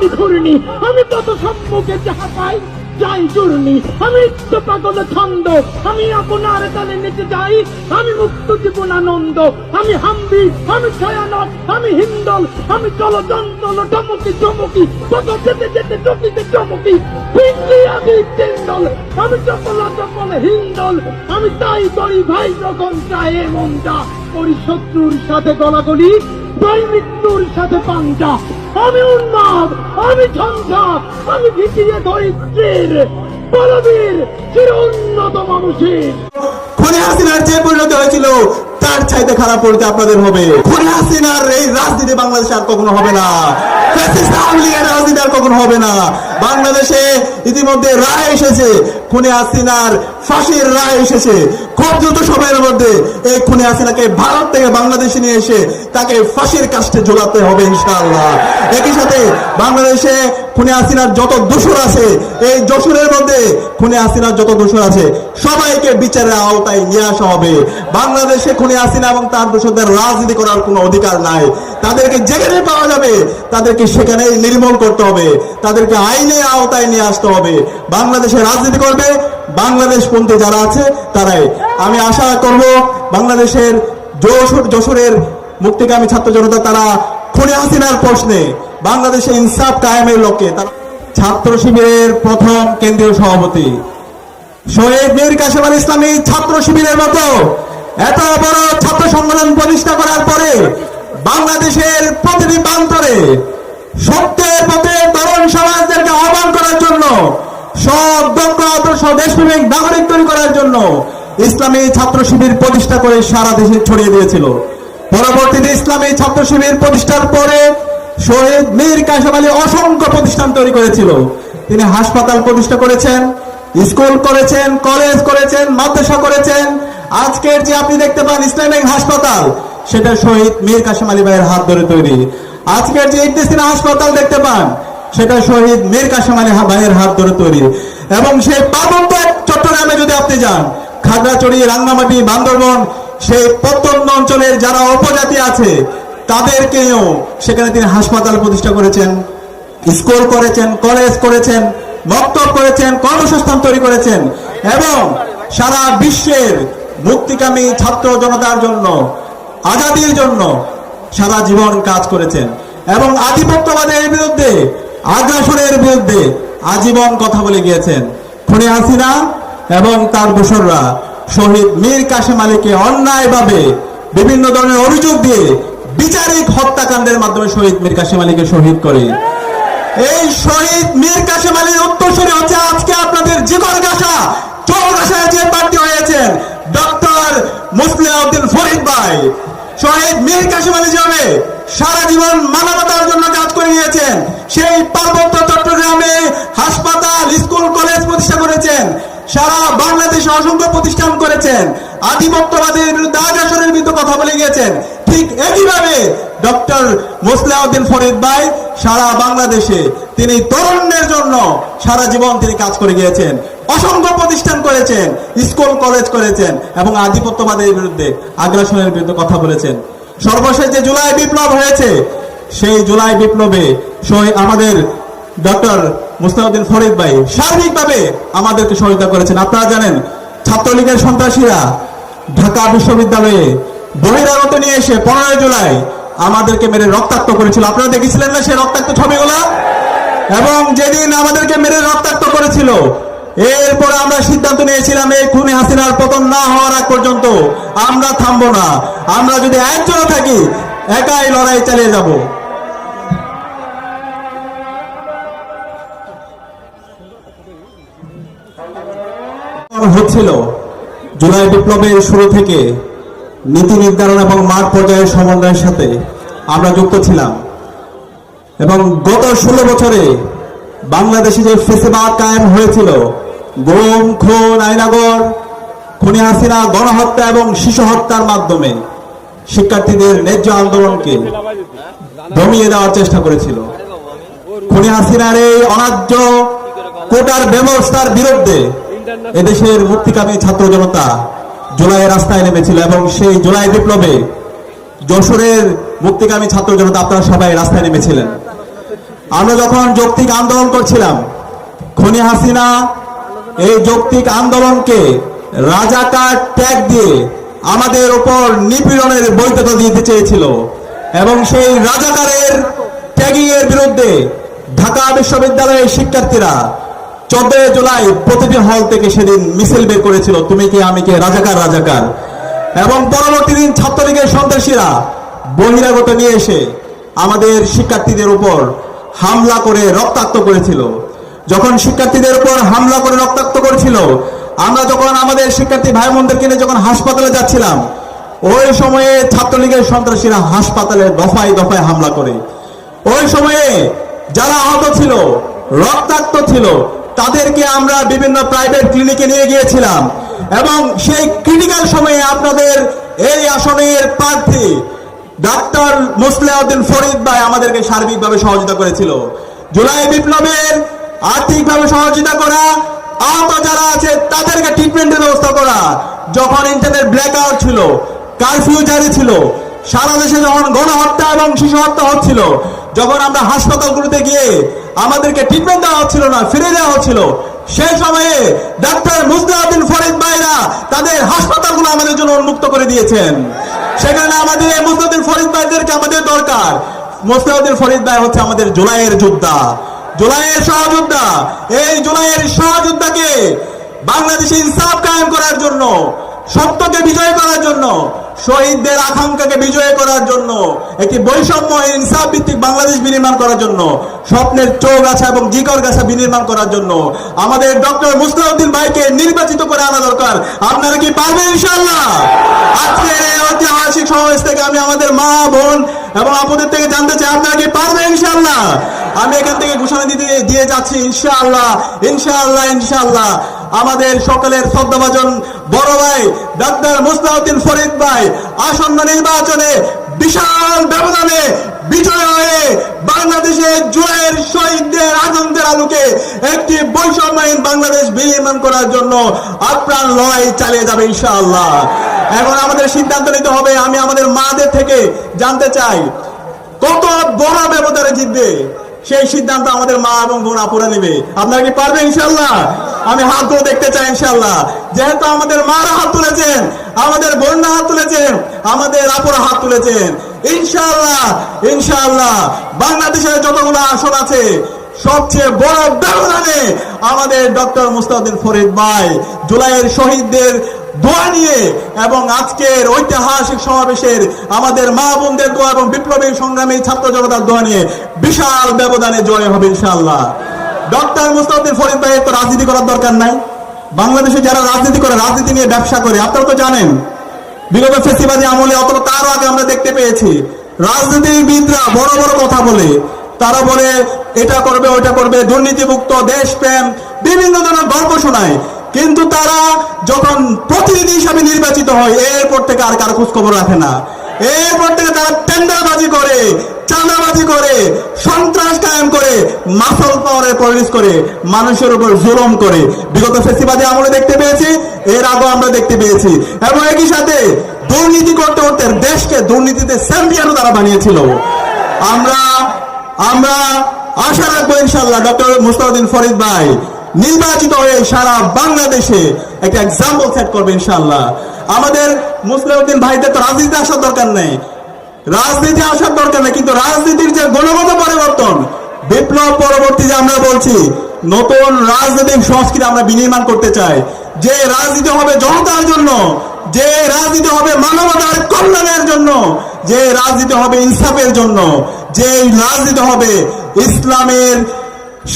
আমি ঘুরিনি আমি তত সম্মুখে যাহা পাই যাই চূর্ণি। আমি তো পাগল ছন্দ, আমি আপনার কানে নেচে যাই, আমি মুক্ত জীবন আনন্দ, আমি হাম্বি, আমি ছায়ানট আমি হিন্দল, আমি চল চঞ্চল টমকি চমকি কত যেতে যেতে চকিতে চমকি। পিঙ্গি আমি চেন্দল আমি চপলা চপল হিন্দল, আমি তাই করি ভাই যখন চায় মনটা। করি শত্রুর সাথে গলাগলি ভাই মৃত্যুর সাথে পাঞ্জা আমি উন্মাদ, আমি ঝঞ্ঝা আমি ভিটিয়ে ধরিত্রীর বলবীর চির উন্নত মানুষের। খুনে হাসিনার যে পরিণতি হয়েছিল, তার চাইতে খারাপ পরিণতি আপনাদের হবে। খুনে হাসিনার এই রাজনীতি বাংলাদেশে আর কখনো হবে না। রাজনীতি আর কখনো হবে না। বাংলাদেশে ইতিমধ্যে রায় এসেছে। খুনে হাসিনার ফাঁসির রায় এসেছে। খুব দ্রুত সময়ের মধ্যে এই খুনে হাসিনাকে ভারত থেকে বাংলাদেশে নিয়ে এসে তাকে ফাঁসির কাস্টে ঝোলাতে হবে ইনশাআল্লাহ। একই সাথে বাংলাদেশে খুনে হাসিনার যত দোষর আছে, এই দোষরের মধ্যে খুনে হাসিনার যত দোষর আছে, সবাইকে বিচারের আওতায় নিয়ে আসা হবে। বাংলাদেশে খুনে হাসিনা এবং তার দোষরদের রাজনীতি করার কোনো অধিকার নাই। তাদেরকে যেখানে পাওয়া যাবে, তাদেরকে সেখানেই নির্মূল করতে হবে। তাদেরকে আইনের আওতায় নিয়ে আসতে হবে। বাংলাদেশে রাজনীতি করবে, বাংলাদেশ পন্থী যারা আছে, তারাই। আমি আশা করব বাংলাদেশের যশোর যশোরের মুক্তিকামী ছাত্র জনতা, তারা খুনে হাসিনার প্রশ্নে বাংলাদেশে ইনসাফ কায়েমের লক্ষ্যে তারা ছাত্র শিবিরের প্রথম কেন্দ্রীয় সভাপতি। শহীদ মীর কাশেম আল ইসলামী ছাত্র শিবিরের মতো এত বড় ছাত্র সম্মেলন প্রতিষ্ঠা করার পরে বাংলাদেশের প্রতিটি প্রান্তরে সত্যের পথে তরুণ জন্য সব দক্ষ আদর্শ দেশপ্রেমিক নাগরিক তৈরি করার জন্য ইসলামী ছাত্র শিবির প্রতিষ্ঠা করে সারা দেশে ছড়িয়ে দিয়েছিল। পরবর্তীতে ইসলামী ছাত্র শিবির প্রতিষ্ঠার পরে শহীদ মীর কাশেম আলী অসংখ্য প্রতিষ্ঠান তৈরি করেছিল। তিনি হাসপাতাল প্রতিষ্ঠা করেছেন, স্কুল করেছেন, কলেজ করেছেন, মাদ্রাসা করেছেন। আজকের যে আপনি দেখতে পান ইসলামিক হাসপাতাল, সেটা শহীদ মীর কাশেম আলী ভাইয়ের হাত ধরে তৈরি। আজকের যে ইবনেসিনা হাসপাতাল দেখতে পান সেটা শহীদ মীর কাশেম আলী ভাইয়ের হাত ধরে তৈরি। এবং সেই পার্বত্য চট্টগ্রামে যদি আপনি যান, খাগড়াছড়ি, রাঙ্গামাটি, বান্দরবন, সেই প্রত্যন্ত অঞ্চলের যারা উপজাতি আছে, তাদেরকেও সেখানে তিনি হাসপাতাল প্রতিষ্ঠা করেছেন, স্কুল করেছেন, কলেজ করেছেন, মক্তব করেছেন, কর্মসংস্থান তৈরি করেছেন। এবং সারা বিশ্বের মুক্তিকামী ছাত্র জনতার জন্য, আজাদির জন্য সারা জীবন কাজ করেছেন। এবং আধিপত্যবাদের বিরুদ্ধে আগ্রাসনের বিরুদ্ধে আজীবন কথা বলে গিয়েছেন খুনি হাসিনা এবং তার দোসররা শহীদ মীর কাশেম আলীকে অন্যায়ভাবে বিভিন্ন ধরনের অভিযোগ দিয়ে বিচারিক হত্যাকাণ্ডের মাধ্যমে শহীদ মীর কাশেম আলীকে শহীদ করে। এই শহীদ মীর কাশেম আলীর উত্তরসূরি হচ্ছে আজকে আপনাদের জিগর গাছা চৌগাছায় যে প্রার্থী হয়েছেন ডক্টর মুসলিম উদ্দিন ফরিদ ভাই। শহীদ মীর কাশেম আলী যাবে সারা জীবন মানবতার জন্য কাজ করে গিয়েছেন সেই পার্বত্য চট্টগ্রামে হাসপাতাল, স্কুল, কলেজ প্রতিষ্ঠা করেছেন। সারা বাংলাদেশে অসংখ্য প্রতিষ্ঠান করেছেন। আধিপত্যবাদের বিরুদ্ধে আগ্রাসনের বিরুদ্ধে কথা বলে গিয়েছেন। ঠিক একইভাবে ডক্টর মুসলাউদ্দিন ফরিদ ভাই সারা বাংলাদেশে তিনি তরুণদের জন্য সারা জীবন তিনি কাজ করে গিয়েছেন। অসংখ্য প্রতিষ্ঠান করেছেন, স্কুল, কলেজ করেছেন এবং আধিপত্যবাদের বিরুদ্ধে আগ্রাসনের বিরুদ্ধে কথা বলেছেন। সর্বশেষ যে জুলাই বিপ্লব হয়েছে। সেই জুলাই বিপ্লবে শহীদ- আমাদের ডক্টর মুস্তাউদ্দিন ফরিদ ভাই সার্বিকভাবে আমাদেরকে সহায়তা করেছেন। আপনারা জানেন, ছাত্রলীগের সন্ত্রাসীরা ঢাকা বিশ্ববিদ্যালয়ে বহিরাগত নিয়ে এসে পনেরোই জুলাই আমাদেরকে মেরে রক্তাক্ত করেছিল। আপনারা দেখেছিলেন না সেই রক্তাক্ত ছবিগুলা? এবং যেদিন আমাদেরকে মেরে রক্তাক্ত করেছিল এরপরে আমরা সিদ্ধান্ত নিয়েছিলাম এই খুনি হাসিনার পতন না হওয়ার আগ পর্যন্ত আমরা থামবো না। আমরা যদি একজন থাকি, একাই লড়াই চালিয়ে যাব। হচ্ছিল জুলাই বিপ্লবের শুরু থেকে নীতি নির্ধারণ এবং মাঠ পর্যায়ের সমন্বয়ের সাথে আমরা যুক্ত ছিলাম। এবং গত ষোলো বছরে বাংলাদেশে যে ফেসিবাদ কায়েম হয়েছিল গুম খুন, আইনাগর, খুনি হাসিনা, গণহত্যা এবং শিশু হত্যার মাধ্যমে শিক্ষার্থীদের ন্যায্য আন্দোলনকে দমিয়ে দেওয়ার চেষ্টা করেছিল। খুনি হাসিনার এই অনার্য কোটার ব্যবস্থার বিরুদ্ধে এদেশের মুক্তিকামী ছাত্র জনতা জুলাই রাস্তায় নেমেছিল এবং সেই জুলাই বিপ্লবে যশোরের মুক্তিকামী ছাত্র জনতা আপনারা সবাই রাস্তায় নেমেছিলেন। আমরা যখন যৌক্তিক আন্দোলন করছিলাম, খনি হাসিনা এই যৌক্তিক আন্দোলনকে রাজাকার ট্যাগ দিয়ে আমাদের ওপর নিপীড়নের বৈধতা দিতে চেয়েছিল এবং সেই রাজাকারের ট্যাগিং এর বিরুদ্ধে ঢাকা বিশ্ববিদ্যালয়ের শিক্ষার্থীরা চোদ্দই জুলাই প্রতিটি হল থেকে সেদিন মিছিল বের করেছিল, তুমি কি, আমি কে? রাজাকার রাজাকার। এবং পরবর্তী দিন ছাত্রলীগের সন্ত্রাসীরা বহিরাগত নিয়ে এসে আমাদের শিক্ষার্থীদের উপর হামলা করে রক্তাক্ত করেছিল। যখন শিক্ষার্থীদের উপর হামলা করে রক্তাক্ত করেছিল, আমরা যখন আমাদের শিক্ষার্থী ভাই বোনদেরকে নিয়ে যখন হাসপাতালে যাচ্ছিলাম, ওই সময়ে ছাত্রলীগের সন্ত্রাসীরা হাসপাতালে দফায় দফায় হামলা করে। ওই সময়ে যারা আহত ছিল, রক্তাক্ত ছিল, তাদেরকে আমরা বিভিন্ন প্রাইভেট ক্লিনিকে নিয়ে গিয়েছিলাম এবং সেই ক্রিটিক্যাল সময়ে আপনাদের এই আসনের প্রার্থী ডাক্তার মুসলিউদ্দিন ফরিদ ভাই আমাদেরকে সার্বিকভাবে সহযোগিতা করেছিল। জুলাই বিপ্লবের আর্থিকভাবে সহযোগিতা করা, আহত যারা আছে তাদেরকে ট্রিটমেন্টের ব্যবস্থা করা। যখন ইন্টারনেট ব্ল্যাক আউট ছিল কারফিউ জারি ছিল, সারা দেশে যখন গণহত্যা এবং শিশু হত্যা হচ্ছিল, যখন আমরা হাসপাতালগুলোতে গিয়ে আমাদেরকে ট্রিটমেন্ট দেওয়া হচ্ছিল না ফিরে দেওয়া হচ্ছিল, সেই সময়ে ডাক্তার মুসলিউদ্দিন ফরিদ ভাইরা তাদের হাসপাতালগুলো আমাদের জন্য উন্মুক্ত করে দিয়েছেন। সেখানে আমাদের এই মুসলিউদ্দিন ফরিদ ভাইদেরকে আমাদের দরকার। মুসলিউদ্দিন ফরিদ ভাই হচ্ছে আমাদের জুলাইয়ের যোদ্ধা। জুলাইয়ের সহযোদ্ধা এই জুলাইয়ের সহযোদ্ধাকে বাংলাদেশে ইনসাফ কায়েম করার জন্য, সত্যকে বিজয় করার জন্য, শহীদদের আকাঙ্ক্ষাকে বিজয় করার জন্য, একটি বৈষম্য ইনসাফ ভিত্তিক বাংলাদেশ বিনির্মাণ করার জন্য, স্বপ্নের চৌগাছা এবং জিকর গাছা বিনির্মাণ করার জন্য, আমাদের ডক্টর মুসলিউদ্দিন ভাইকে নির্বাচিত করে আনা দরকার। আপনারা কি পারবেন ইনশাল্লাহ সমাবেশ থেকে আমি আমাদের মা, বোন এবং আপনাদের থেকে জানতে চাই, আপনারা কি পারবেন ইনশাল্লাহ আমি এখান থেকে ঘোষণা দিতে দিয়ে যাচ্ছি, ইনশাআল্লাহ ইনশাআল্লাহ ইনশাআল্লাহ। আমাদের সকলের শ্রদ্ধাভাজন বড় ভাই, ডাক্তার মুস্তাউদ্দিন ফরিদ ভাই, আসন্ন নির্বাচনে বিশাল ব্যবধানে বিজয় হয়ে বাংলাদেশের জুয়ের শহীদদের আনন্দের আলোকে একটি বৈষম্যহীন বাংলাদেশ বিনির্মাণ করার জন্য আপ্রাণ লড়াই চালিয়ে যাবে ইনশাআল্লাহ। এখন আমাদের সিদ্ধান্ত নিতে হবে, আমি আমাদের মাদের থেকে জানতে চাই, কত বড় ব্যবধানে জিতবে? সেই সিদ্ধান্ত আমাদের মা এবং বোন আপুরা নেবে। আপনারা কি পারবেন ইনশাল্লাহ আমি হাত তুলে দেখতে চাই ইনশাল্লাহ যেহেতু আমাদের মারা হাত তুলেছেন, আমাদের বোনরা হাত তুলেছেন, আমাদের আপুরা হাত তুলেছেন। ইনশাল্লাহ ইনশাল্লাহ বাংলাদেশের যতগুলো আসন আছে সবচেয়ে বড় ব্যবধানে আমাদের ডক্টর মুস্তাউদ্দিন ফরিদ ভাই জুলাইয়ের শহীদদের দোয়া নিয়ে এবং আজকের ঐতিহাসিক সমাবেশের আমাদের মা বোনদের দোয়া এবং বিপ্লবী সংগ্রামী ছাত্র জনতার দোয়া নিয়ে বিশাল ব্যবধানে জয় হবে ইনশাল্লাহ ডক্টর মুস্তাউদ্দিন ফরিদ ভাইয়ের তো রাজনীতি করার দরকার নাই। বাংলাদেশে যারা রাজনীতি করে, রাজনীতি নিয়ে ব্যবসা করে, আপনারা তো জানেন, বিগত ফেসিবাদী আমলে অথবা তারও আগে আমরা দেখতে পেয়েছি। রাজনীতিবিদরা বড় বড় কথা বলে তারা বলে, এটা করবে ওটা করবে, দুর্নীতিমুক্ত, দেশপ্রেম, বিভিন্ন ধরনের গল্প শোনায়। কিন্তু তারা যখন প্রতিনিধি হিসাবে নির্বাচিত হয়, এরপর থেকে আর কারও খোঁজখবর রাখে না। এরপর থেকে তারা টেন্ডারবাজি করে, চাঁদাবাজি করে, সন্ত্রাস কায়েম করে, মাসল পাওয়ারে পরিণত করে, মানুষের উপর জুলম করে। বিগত ফেসিবাদী আমলে দেখতে পেয়েছি, এর আগেও আমরা দেখতে পেয়েছি। এবং একই সাথে দুর্নীতি করতে করতে দেশকে দুর্নীতিতে চ্যাম্পিয়নও তারা বানিয়েছিল। আমরা আমরা আশা রাখব ইনশাল্লাহ ডক্টর মুস্তাউদ্দিন ফরিদ ভাই নির্বাচিত হয়ে সারা বাংলাদেশে একটা এক্সাম্পল সেট করবে ইনশাল্লাহ আমাদের মুসলিউদ্দিন ভাইদের তো রাজনীতিতে আসার দরকার নেই। রাজনীতি আসার দরকার নেই, কিন্তু রাজনীতির যে গুণগত পরিবর্তন, বিপ্লব পরবর্তী যে আমরা বলছি, নতুন রাজনৈতিক সংস্কৃতি আমরা বিনির্মাণ করতে চাই। যে রাজনীতি হবে জনতার জন্য, যে রাজনীতি হবে মানবতার যে রাজনীতি হবে ইনসাফের জন্য, যে রাজনীতি হবে ইসলামের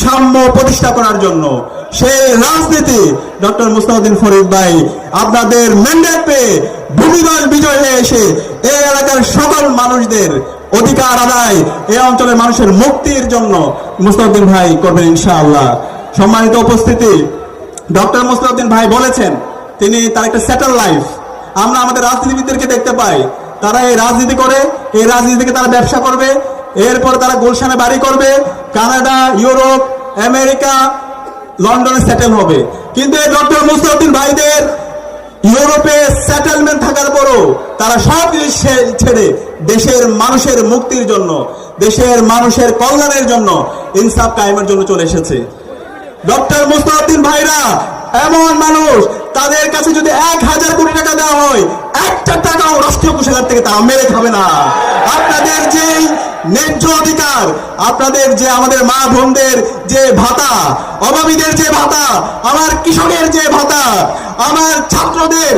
সাম্য প্রতিষ্ঠা করার জন্য। সেই রাজনীতি ডক্টর মুস্তাউদ্দিন ফরিদ ভাই, আপনাদের ম্যান্ডেট পেয়ে ভূমিগঞ্জ বিজয় হয়ে এসে এই এলাকার সকল মানুষদের অধিকার আদায়, এই অঞ্চলের মানুষের মুক্তির জন্য মুস্তাউদ্দিন ভাই করবেন ইনশাআল্লাহ। সম্মানিত উপস্থিতি, ডক্টর মুস্তাউদ্দিন ভাই বলেছেন, তিনি তার একটা সেটেল লাইফ আমরা আমাদের রাজনীতিবিদদেরকে দেখতে পাই। তারা এই রাজনীতি করে, এই রাজনীতি থেকে তারা ব্যবসা করবে, এরপর তারা গুলশানে বাড়ি করবে, কানাডা, ইউরোপ, আমেরিকা, লন্ডনে সেটেল হবে। কিন্তু এই ডক্টর মুস্তাউদ্দিন ভাইদের ইউরোপে সেটেলমেন্ট থাকার পরও তারা সব জিনিস ছেড়ে দেশের মানুষের মুক্তির জন্য, দেশের মানুষের কল্যাণের জন্য ইনসাফ কায়েমের জন্য চলে এসেছে। ডক্টর মুস্তাউদ্দিন ভাইরা এমন মানুষ তাদের কাছে যদি এক হাজার কোটি টাকা দেওয়া হয়, একটা টাকাও রাষ্ট্রীয় কোষাগার থেকে তারা মেরে খাবে না। আপনাদের যে ন্যায্য অধিকার, আপনাদের যে আমাদের মা বোনদের যে ভাতা অভাবীদের যে ভাতা, আমার কৃষকের যে ভাতা, আমার ছাত্রদের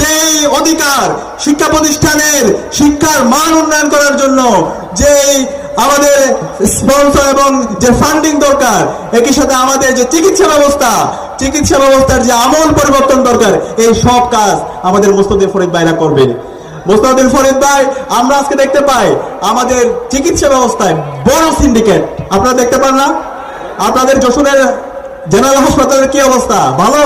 যে অধিকার শিক্ষা প্রতিষ্ঠানের শিক্ষার মান উন্নয়ন করার জন্য যে আমাদের স্পন্সর এবং যে ফান্ডিং দরকার, একই সাথে আমাদের যে চিকিৎসা ব্যবস্থা, চিকিৎসা ব্যবস্থার যে আমল পরিবর্তন দরকার, এই সব কাজ আমাদের মুস্তদিন ফরিদ ভাইরা করবে মুস্তাদিন ফরিদ ভাই, আমরা আজকে দেখতে পাই আমাদের চিকিৎসা ব্যবস্থায় বড় সিন্ডিকেট আপনারা দেখতে পান না? আপনাদের যশোরের জেনারেল হাসপাতালের কি অবস্থা? ভালো?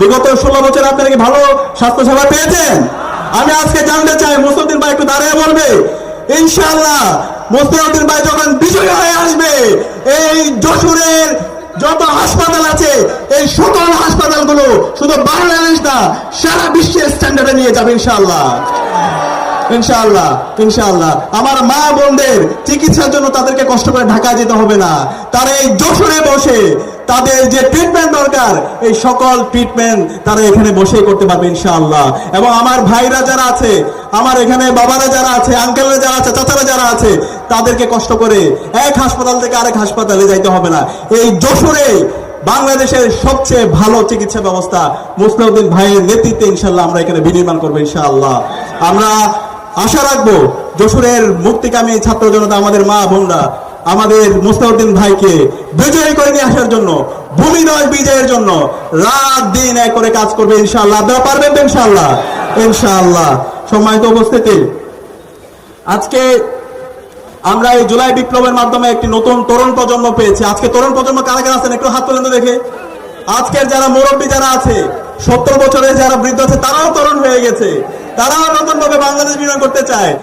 বিগত ষোলো বছর আপনারা কি ভালো স্বাস্থ্য সেবা পেয়েছেন? আমি আজকে জানতে চাই মুস্তাদিন ভাই একটু দাঁড়িয়ে বলবে। ইনশাআল্লাহ মুস্তাদিন ভাই যখন বিজয়ী হয়ে আসবে, এই যশোরের যত হাসপাতাল আছে, এই সকল হাসপাতালগুলো শুধু বাংলাদেশ না, সারা বিশ্বের স্ট্যান্ডার্ডে নিয়ে যাবে, ইনশাআল্লাহ। ইনশাআল্লাহ ইনশাআল্লাহ। আমার মা বোনদের চিকিৎসার জন্য তাদেরকে কষ্ট করে ঢাকা যেতে হবে না। তারা এই যশোরে বসে তাদের যে ট্রিটমেন্ট দরকার, এই সকল ট্রিটমেন্ট তারা এখানে বসেই করতে পারবে ইনশাআল্লাহ। এবং আমার ভাইরা যারা আছে, আমার এখানে বাবারা যারা আছে আঙ্কেলরা যারা আছে, চাচারা যারা আছে, তাদেরকে কষ্ট করে এক হাসপাতাল থেকে আরেক হাসপাতালে যাইতে হবে না। এই যশোরে বাংলাদেশের সবচেয়ে ভালো চিকিৎসা ব্যবস্থা মুসলিউদ্দিন ভাইয়ের নেতৃত্বে ইনশাল্লাহ আমরা এখানে বিনির্মাণ করব ইনশাআল্লাহ। আমরা আশা রাখব, যশোরের মুক্তিকামী ছাত্র জনতা, আমাদের মা বোনরা আমাদের মুস্তাউদ্দিন ভাইকে বিজয়ী করে নিয়ে আসার জন্য ভূমি ভূমিদয় বিজয়ের জন্য রাত দিন এক করে কাজ করবে ইনশাল্লাহ আপনারা পারবেন তো ইনশাআল্লাহ? ইনশাআল্লাহ। সম্মানিত উপস্থিতি। আজকে আমরা এই জুলাই বিপ্লবের মাধ্যমে একটি নতুন তরুণ প্রজন্ম পেয়েছি। আজকে তরুণ প্রজন্ম কারা কারা আছেন? একটু হাত তুলেন দেখে। আজকের যারা মুরব্বী যারা আছে, সত্তর বছরের যারা বৃদ্ধ আছে, তারাও তরুণ হয়ে গেছে। তারাও নতুন ভাবে বাংলাদেশ বিনিয়োগ করতে চায়।